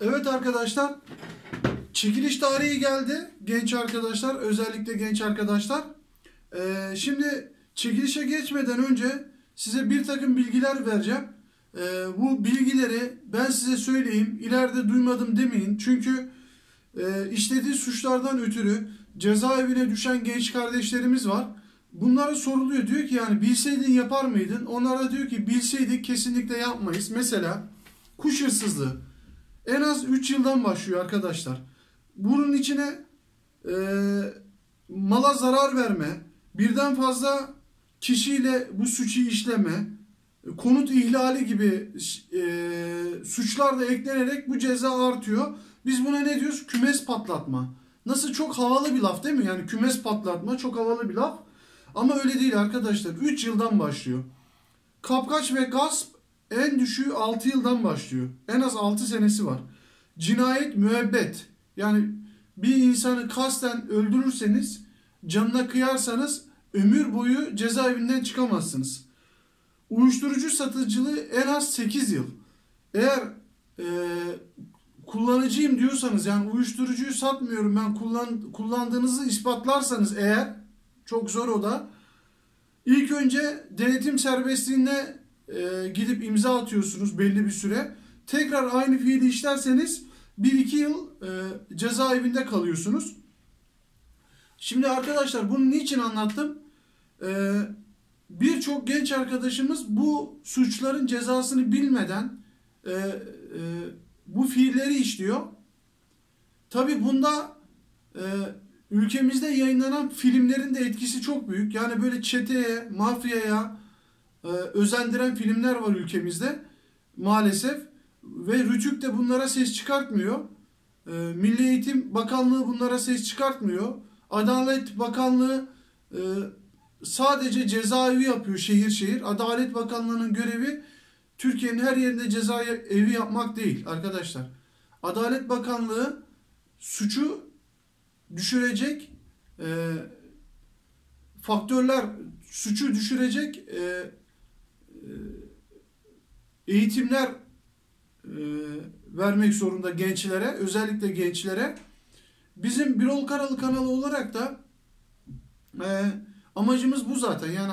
Evet arkadaşlar. Çekiliş tarihi geldi. Genç arkadaşlar. Özellikle genç arkadaşlar. Ee, şimdi çekilişe geçmeden önce size bir takım bilgiler vereceğim. Ee, bu bilgileri ben size söyleyeyim. İleride duymadım demeyin. Çünkü e, işlediği suçlardan ötürü cezaevine düşen genç kardeşlerimiz var. Bunlara soruluyor. Diyor ki yani bilseydin yapar mıydın? Onlara diyor ki bilseydik kesinlikle yapmayız. Mesela kuş hırsızlığı. En az 3 yıldan başlıyor arkadaşlar. Bunun içine e, mala zarar verme, birden fazla kişiyle bu suçu işleme, konut ihlali gibi e, suçlar da eklenerek bu ceza artıyor. Biz buna ne diyoruz? Kümes patlatma. Nasıl çok havalı bir laf değil mi? Yani kümes patlatma çok havalı bir laf. Ama öyle değil arkadaşlar. 3 yıldan başlıyor. Kapkaç ve gasp en düşüğü 6 yıldan başlıyor. En az 6 senesi var. Cinayet müebbet. Yani bir insanı kasten öldürürseniz, canına kıyarsanız ömür boyu cezaevinden çıkamazsınız. Uyuşturucu satıcılığı en az 8 yıl. Eğer e, kullanıcıyım diyorsanız yani uyuşturucuyu satmıyorum ben kullan, kullandığınızı ispatlarsanız eğer çok zor o da. İlk önce denetim serbestliğine e, gidip imza atıyorsunuz belli bir süre. Tekrar aynı fiili işlerseniz 1-2 yıl e, cezaevinde kalıyorsunuz. Şimdi arkadaşlar bunu niçin anlattım? E, Birçok genç arkadaşımız bu suçların cezasını bilmeden e, e, bu fiilleri işliyor. Tabi bunda e, ülkemizde yayınlanan filmlerin de etkisi çok büyük. Yani böyle çeteye, mafyaya e, özendiren filmler var ülkemizde maalesef. Ve Rütük de bunlara ses çıkartmıyor. E, Milli Eğitim Bakanlığı bunlara ses çıkartmıyor. Adalet Bakanlığı e, sadece cezaevi yapıyor şehir şehir. Adalet Bakanlığı'nın görevi Türkiye'nin her yerinde cezaevi yapmak değil arkadaşlar. Adalet Bakanlığı suçu düşürecek e, faktörler suçu düşürecek e, eğitimler e, vermek zorunda gençlere özellikle gençlere. Bizim Birol Karalı kanalı olarak da e, amacımız bu zaten. Yani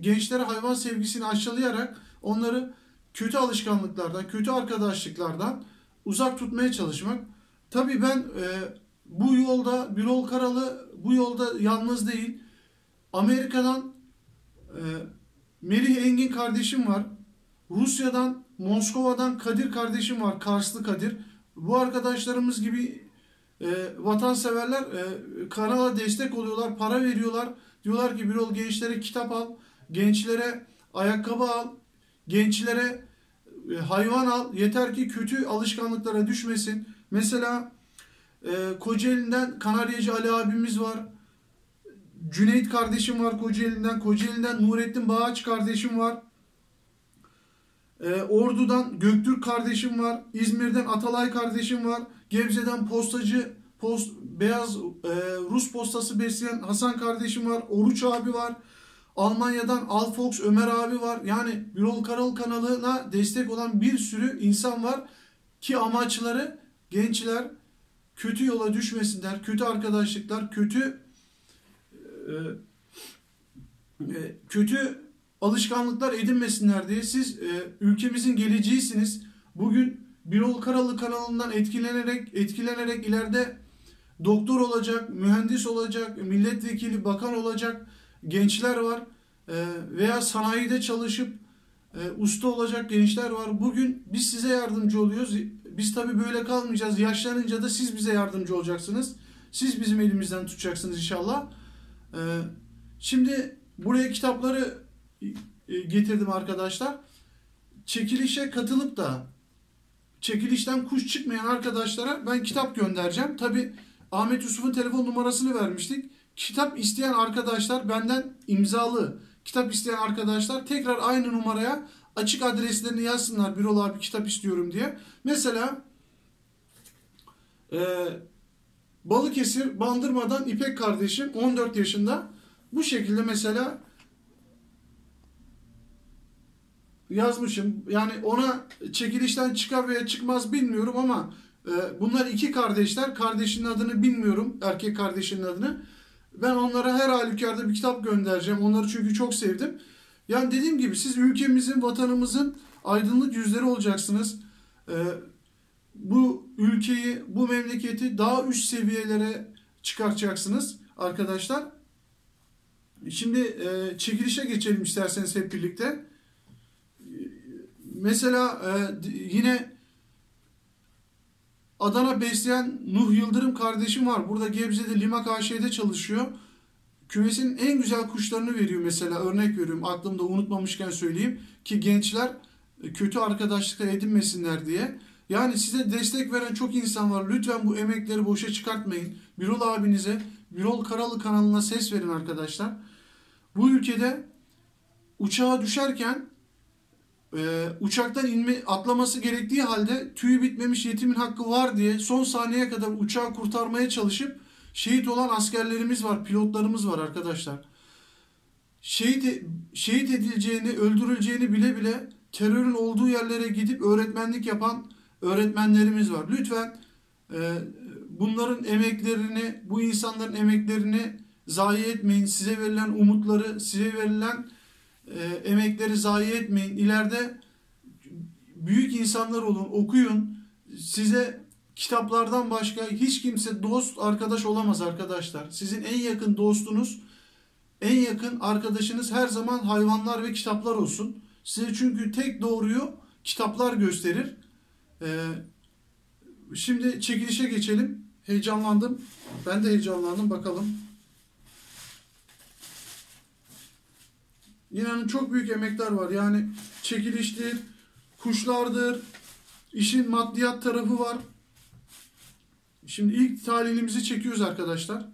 gençlere hayvan sevgisini aşılayarak onları kötü alışkanlıklardan kötü arkadaşlıklardan uzak tutmaya çalışmak. Tabi ben e, bu yolda Birol Karalı bu yolda yalnız değil. Amerika'dan Merih Engin kardeşim var. Rusya'dan, Moskova'dan Kadir kardeşim var. Karslı Kadir. Bu arkadaşlarımız gibi e, vatanseverler e, kanala destek oluyorlar, para veriyorlar. Diyorlar ki Birol gençlere kitap al, gençlere ayakkabı al, gençlere e, hayvan al. Yeter ki kötü alışkanlıklara düşmesin. Mesela ee, Kocaeli'nden Kanaryacı Ali abimiz var. Cüneyt kardeşim var Kocaeli'nden. Kocaeli'nden Nurettin Bağaç kardeşim var. Ee, Ordu'dan Göktürk kardeşim var. İzmir'den Atalay kardeşim var. Gebze'den postacı post, beyaz e, Rus postası besleyen Hasan kardeşim var. Oruç abi var. Almanya'dan Alfox Ömer abi var. Yani Birol Karal kanalına destek olan bir sürü insan var ki amaçları gençler kötü yola düşmesinler, kötü arkadaşlıklar, kötü e, e, kötü alışkanlıklar edinmesinler diye siz e, ülkemizin geleceğisiniz. Bugün Birol Karalı kanalından etkilenerek etkilenerek ileride doktor olacak, mühendis olacak, milletvekili, bakan olacak gençler var. E, veya sanayide çalışıp e, usta olacak gençler var. Bugün biz size yardımcı oluyoruz. Biz tabi böyle kalmayacağız. Yaşlanınca da siz bize yardımcı olacaksınız. Siz bizim elimizden tutacaksınız inşallah. Ee, şimdi buraya kitapları e, getirdim arkadaşlar. Çekilişe katılıp da çekilişten kuş çıkmayan arkadaşlara ben kitap göndereceğim. Tabi Ahmet Yusuf'un telefon numarasını vermiştik. Kitap isteyen arkadaşlar benden imzalı kitap isteyen arkadaşlar tekrar aynı numaraya açık adreslerini yazsınlar. Birol abi kitap istiyorum diye. Mesela e, Balıkesir Bandırma'dan İpek kardeşim 14 yaşında. Bu şekilde mesela yazmışım. Yani ona çekilişten çıkar veya çıkmaz bilmiyorum ama Ee, bunlar iki kardeşler. Kardeşinin adını bilmiyorum. Erkek kardeşinin adını. Ben onlara her halükarda bir kitap göndereceğim. Onları çünkü çok sevdim. Yani dediğim gibi siz ülkemizin, vatanımızın aydınlık yüzleri olacaksınız. Ee, bu ülkeyi, bu memleketi daha üst seviyelere çıkartacaksınız arkadaşlar. Şimdi e, çekilişe geçelim isterseniz hep birlikte. Mesela e, yine Adana besleyen Nuh Yıldırım kardeşim var. Burada Gebze'de Limak AŞ'de çalışıyor. Kümesin en güzel kuşlarını veriyor mesela. Örnek veriyorum aklımda unutmamışken söyleyeyim. Ki gençler kötü arkadaşlıklar edinmesinler diye. Yani size destek veren çok insan var. Lütfen bu emekleri boşa çıkartmayın. Birol abinize, Birol Karalı kanalına ses verin arkadaşlar. Bu ülkede uçağa düşerken e, uçaktan inme atlaması gerektiği halde tüyü bitmemiş yetimin hakkı var diye son saniyeye kadar uçağı kurtarmaya çalışıp şehit olan askerlerimiz var, pilotlarımız var arkadaşlar. Şehit, şehit edileceğini, öldürüleceğini bile bile terörün olduğu yerlere gidip öğretmenlik yapan öğretmenlerimiz var. Lütfen e, bunların emeklerini, bu insanların emeklerini zayi etmeyin. Size verilen umutları, size verilen e, emekleri zayi etmeyin. İleride büyük insanlar olun, okuyun. Size kitaplardan başka hiç kimse dost, arkadaş olamaz arkadaşlar. Sizin en yakın dostunuz, en yakın arkadaşınız her zaman hayvanlar ve kitaplar olsun. Size çünkü tek doğruyu kitaplar gösterir. Ee, şimdi çekilişe geçelim. Heyecanlandım. Ben de heyecanlandım. Bakalım. İnanın çok büyük emekler var. Yani çekiliştir, kuşlardır, işin maddiyat tarafı var. Şimdi ilk talihimizi çekiyoruz arkadaşlar.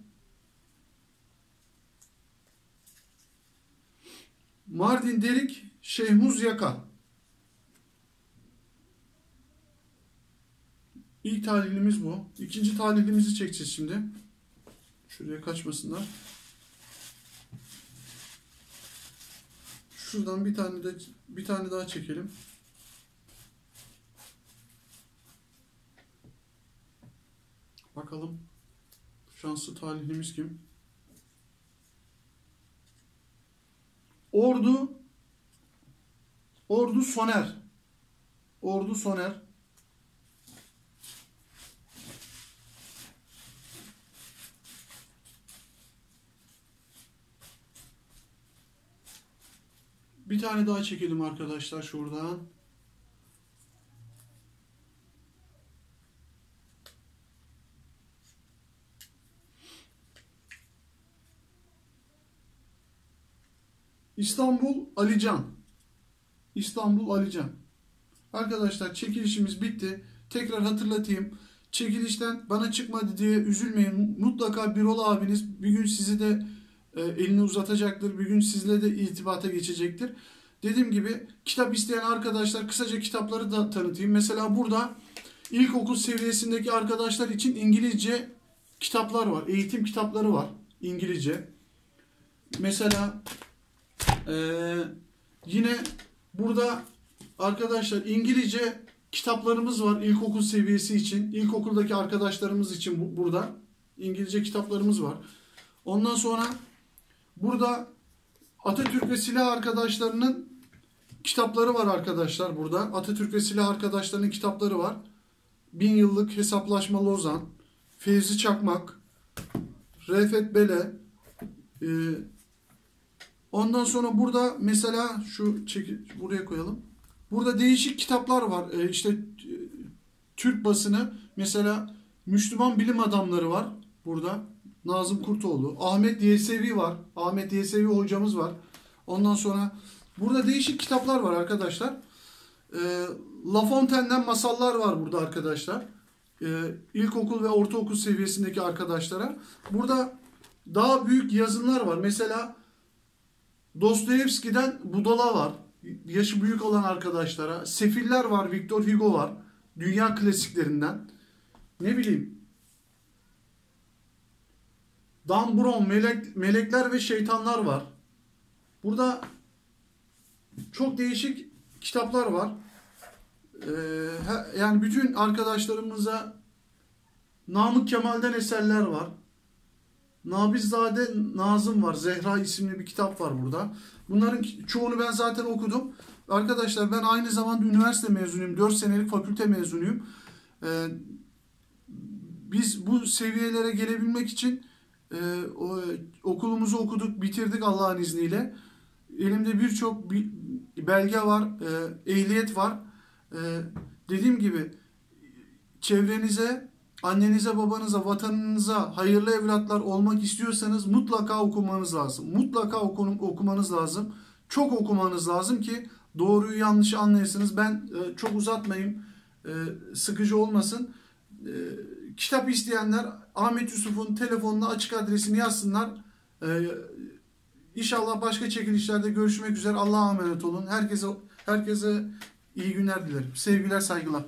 Mardin Derik Şehmuz Yaka. İlk talihimiz bu. İkinci talihimizi çekeceğiz şimdi. Şuraya kaçmasınlar. Şuradan bir tane de bir tane daha çekelim. Bakalım. Şanslı talihimiz kim? Ordu Ordu Soner. Ordu Soner. Bir tane daha çekelim arkadaşlar şuradan. İstanbul Alican. İstanbul Alican. Arkadaşlar çekilişimiz bitti. Tekrar hatırlatayım. Çekilişten bana çıkmadı diye üzülmeyin. Mutlaka Birol abiniz bir gün sizi de e, elini uzatacaktır. Bir gün sizle de irtibata geçecektir. Dediğim gibi kitap isteyen arkadaşlar kısaca kitapları da tanıtayım. Mesela burada ilkokul seviyesindeki arkadaşlar için İngilizce kitaplar var. Eğitim kitapları var. İngilizce. Mesela ee, yine burada arkadaşlar İngilizce kitaplarımız var ilkokul seviyesi için. İlkokuldaki arkadaşlarımız için bu, burada İngilizce kitaplarımız var. Ondan sonra burada Atatürk ve silah arkadaşlarının kitapları var arkadaşlar burada. Atatürk ve silah arkadaşlarının kitapları var. Bin yıllık hesaplaşma Lozan, Fevzi Çakmak, Refet Bele, e, ondan sonra burada mesela şu çeki, buraya koyalım. Burada değişik kitaplar var. E, işte e, Türk basını mesela Müslüman bilim adamları var burada. Nazım Kurtoğlu, Ahmet Yesevi var. Ahmet Yesevi hocamız var. Ondan sonra burada değişik kitaplar var arkadaşlar. E, La Fontaine'den masallar var burada arkadaşlar. E, ilkokul ve ortaokul seviyesindeki arkadaşlara. Burada daha büyük yazınlar var. Mesela Dostoyevski'den Budala var. Yaşı büyük olan arkadaşlara. Sefiller var. Victor Hugo var. Dünya klasiklerinden. Ne bileyim. Dan Brown, melek, melekler ve şeytanlar var. Burada çok değişik kitaplar var. Ee, yani bütün arkadaşlarımıza Namık Kemal'den eserler var. Nabizade Nazım var. Zehra isimli bir kitap var burada. Bunların çoğunu ben zaten okudum. Arkadaşlar ben aynı zamanda üniversite mezunuyum. 4 senelik fakülte mezunuyum. Ee, biz bu seviyelere gelebilmek için e, o, okulumuzu okuduk, bitirdik Allah'ın izniyle. Elimde birçok bir belge var, e, ehliyet var. E, dediğim gibi çevrenize, annenize, babanıza, vatanınıza hayırlı evlatlar olmak istiyorsanız mutlaka okumanız lazım. Mutlaka okun, okumanız lazım. Çok okumanız lazım ki doğruyu yanlışı anlayasınız. Ben e, çok uzatmayayım, e, sıkıcı olmasın. E, kitap isteyenler Ahmet Yusuf'un telefonuna açık adresini yazsınlar. E, İnşallah başka çekilişlerde görüşmek üzere. Allah'a emanet olun. Herkese herkese iyi günler dilerim. Sevgiler, saygılar.